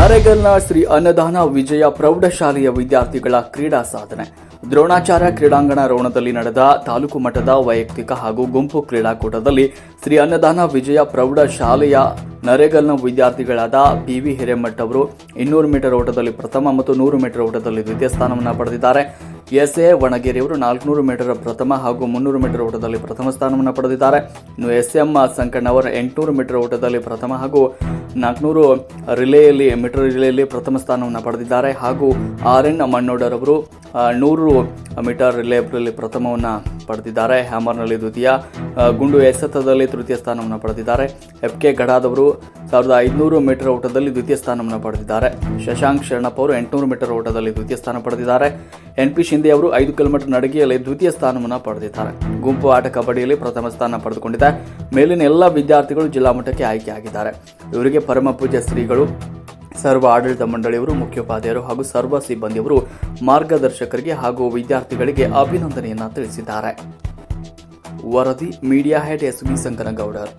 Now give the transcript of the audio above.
ನರೇಗಲ್ನ ಶ್ರೀ ಅನ್ನದಾನ ವಿಜಯ ಪ್ರೌಢಶಾಲೆಯ ವಿದ್ಯಾರ್ಥಿಗಳ ಕ್ರೀಡಾ ಸಾಧನೆ. ದ್ರೋಣಾಚಾರ್ಯ ಕ್ರೀಡಾಂಗಣ ರೋಣದಲ್ಲಿ ನಡೆದ ತಾಲೂಕು ಮಟ್ಟದ ವೈಯಕ್ತಿಕ ಹಾಗೂ ಗುಂಪು ಕ್ರೀಡಾಕೂಟದಲ್ಲಿ ಶ್ರೀ ಅನ್ನದಾನ ವಿಜಯ ಪ್ರೌಢಶಾಲೆಯ ನರೇಗಲ್ನ ವಿದ್ಯಾರ್ಥಿಗಳಾದ ಪಿ ವಿ ಹಿರೇಮಠ್ ಅವರು ಇನ್ನೂರು ಮೀಟರ್ ಓಟದಲ್ಲಿ ಪ್ರಥಮ ಮತ್ತು ನೂರು ಮೀಟರ್ ಓಟದಲ್ಲಿ ದ್ವಿತೀಯ ಸ್ಥಾನವನ್ನು ಪಡೆದಿದ್ದಾರೆ. ಎಸ್ ಎ ವಣಗೇರಿಯವರು ನಾಲ್ಕುನೂರು ಮೀಟರ್ ಪ್ರಥಮ ಹಾಗೂ ಮುನ್ನೂರು ಮೀಟರ್ ಓಟದಲ್ಲಿ ಪ್ರಥಮ ಸ್ಥಾನವನ್ನು ಪಡೆದಿದ್ದಾರೆ. ಇನ್ನು ಎಸ್ ಎಂ ಸಂಕಣ್ಣವರು ಎಂಟುನೂರು ಮೀಟರ್ ಓಟದಲ್ಲಿ ಪ್ರಥಮ ಹಾಗೂ ನಾಲ್ಕುನೂರು ರಿಲೇಯಲ್ಲಿ ಮೀಟರ್ ರಿಲೇಯಲ್ಲಿ ಪ್ರಥಮ ಸ್ಥಾನವನ್ನು ಪಡೆದಿದ್ದಾರೆ. ಹಾಗೂ ಆರ್ ಎನ್ ಮಣ್ಣೋಡರವರು ನೂರು ಮೀಟರ್ ರಿಲೇಬ್ರಲ್ಲಿ ಪ್ರಥಮವನ್ನು ಪಡೆದಿದ್ದಾರೆ. ಹ್ಯಾಮರ್ನಲ್ಲಿ ದ್ವಿತೀಯ ಗುಂಡು ಎಸೆತದಲ್ಲಿ ತೃತೀಯ ಸ್ಥಾನವನ್ನು ಪಡೆದಿದ್ದಾರೆ. ಎಫ್ ಕೆ ಗಡಾದವರು ಸಾವಿರದ ಐದುನೂರು ಮೀಟರ್ ಓಟದಲ್ಲಿ ದ್ವಿತೀಯ ಸ್ಥಾನವನ್ನು ಪಡೆದಿದ್ದಾರೆ. ಶಶಾಂಕ್ ಶರಣಪ್ಪ ಅವರು ಎಂಟುನೂರು ಮೀಟರ್ ಓಟದಲ್ಲಿ ದ್ವಿತೀಯ ಸ್ಥಾನ ಪಡೆದಿದ್ದಾರೆ. ಎನ್ ಪಿ ಶಿಂದೆ ಅವರು ಐದು ಕಿಲೋಮೀಟರ್ ನಡಿಗೆಯಲ್ಲಿ ದ್ವಿತೀಯ ಸ್ಥಾನವನ್ನು ಪಡೆದಿದ್ದಾರೆ. ಗುಂಪು ಆಟ ಕಬಡ್ಡಿಯಲ್ಲಿ ಪ್ರಥಮ ಸ್ಥಾನ ಪಡೆದುಕೊಂಡಿದೆ. ಮೇಲಿನ ಎಲ್ಲ ವಿದ್ಯಾರ್ಥಿಗಳು ಜಿಲ್ಲಾ ಮಟ್ಟಕ್ಕೆ ಆಯ್ಕೆಯಾಗಿದ್ದಾರೆ. ಇವರಿಗೆ ಪರಮ ಪೂಜ್ಯ ಶ್ರೀಗಳು ಸರ್ವ ಆಡಳಿತ ಮಂಡಳಿಯವರು, ಮುಖ್ಯೋಪಾಧ್ಯಾಯರು ಹಾಗೂ ಸರ್ವ ಸಿಬ್ಬಂದಿಯವರು ಮಾರ್ಗದರ್ಶಕರಿಗೆ ಹಾಗೂ ವಿದ್ಯಾರ್ಥಿಗಳಿಗೆ ಅಭಿನಂದನೆಯನ್ನ ತಿಳಿಸಿದ್ದಾರೆ. ವರದಿ, media head S V Sankanagoudar